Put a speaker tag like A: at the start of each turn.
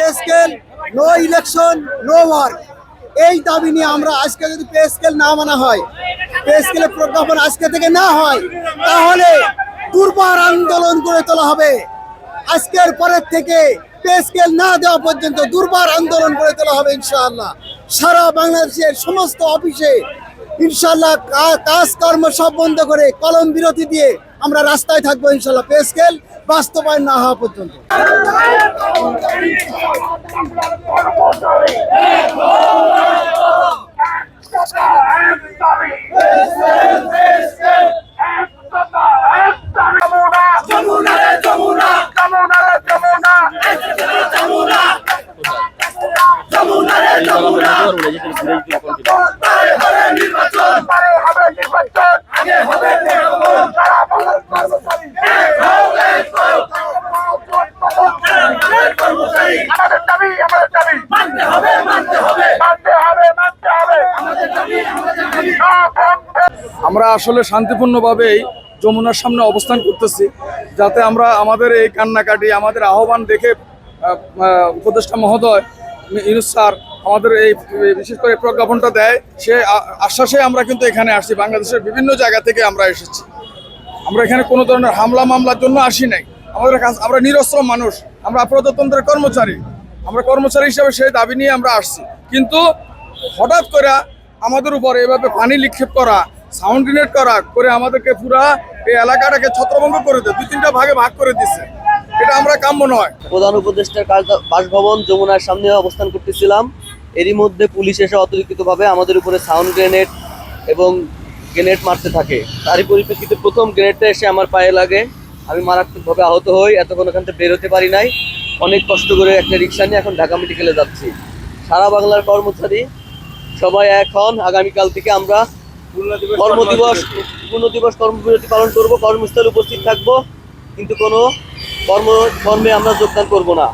A: Pay scale no election no work এই দাবি নিয়ে আমরা আজকে যদি পে স্কেল না মানা হয় পে স্কেলের প্রজ্ঞাপন আজকে থেকে না হয়, তাহলে দুর্বার আন্দোলন করে তোলা হবে। আজকের পরের থেকে পে স্কেল না দেওয়া পর্যন্ত দুর্বার আন্দোলন করে তোলা হবে ইনশাআল্লাহ। সারা বাংলাদেশের সমস্ত অফিসে ইনশাআল্লাহ কা- কাজকর্ম সব বন্ধ করে কলম বিরতি দিয়ে আমরা রাস্তায় থাকব ইনশাআল্লাহ পে স্কেল বাস্তবায়ন না হওয়া পর্যন্ত।
B: আমরা আসলে শান্তিপূর্ণভাবেই যমুনার সামনে অবস্থান করতেছি, যাতে আমরা আমাদের এই কান্নাকাটি, আমাদের আহ্বান দেখে উপদেষ্টা মহোদয়, ইনুস আমাদের এই বিশেষ করে প্রজ্ঞাপনটা দেয়, সে আশ্বাসে আমরা কিন্তু এখানে আসছি। বাংলাদেশের বিভিন্ন জায়গা থেকে আমরা এসেছি। আমরা এখানে কোনো ধরনের হামলা মামলার জন্য আসি নাই। আমাদের আমরা নিরস্ত্র মানুষ। আমরা প্রজাতন্ত্রের কর্মচারী। আমরা কর্মচারী হিসাবে সেই দাবি নিয়ে আমরা আসছি। কিন্তু হঠাৎ করে আমাদের উপর এভাবে পানি নিক্ষেপ করা, সাউন্ড গ্রেনেড করা, করে আমাদেরকে পুরা এই এলাকাটাকে ছত্রভঙ্গ করে দেয় দুই তিনটা ভাগে ভাগ করে দিচ্ছে এটা আমরা কাম্য নয়।
C: প্রধান উপদেষ্টার বাসভবন যমুনার সামনে অবস্থান করতেছিলাম। এরই মধ্যে পুলিশ এসে অতিরিক্তভাবে আমাদের উপরে সাউন্ড গ্রেনেড এবং গ্রেনেড মারতে থাকে। তারই পরিপ্রেক্ষিতে প্রথম গ্রেনেডটা এসে আমার পায়ে লাগে। আমি মারাত্মকভাবে আহত হই, এতক্ষণ ওখান থেকে বেরোতে পারি নাই। অনেক কষ্ট করে একটা রিক্সা নিয়ে এখন ঢাকা মেডিকেলে যাচ্ছি। সারা বাংলার কর্মচারী সবাই এখন আগামীকাল থেকে আমরা কর্মদিবস পূর্ণ দিবস কর্মবিরতি পালন করব, কর্মস্থলে উপস্থিত থাকব। কিন্তু কোনো কর্ম, কর্মে আমরা যোগদান করব না।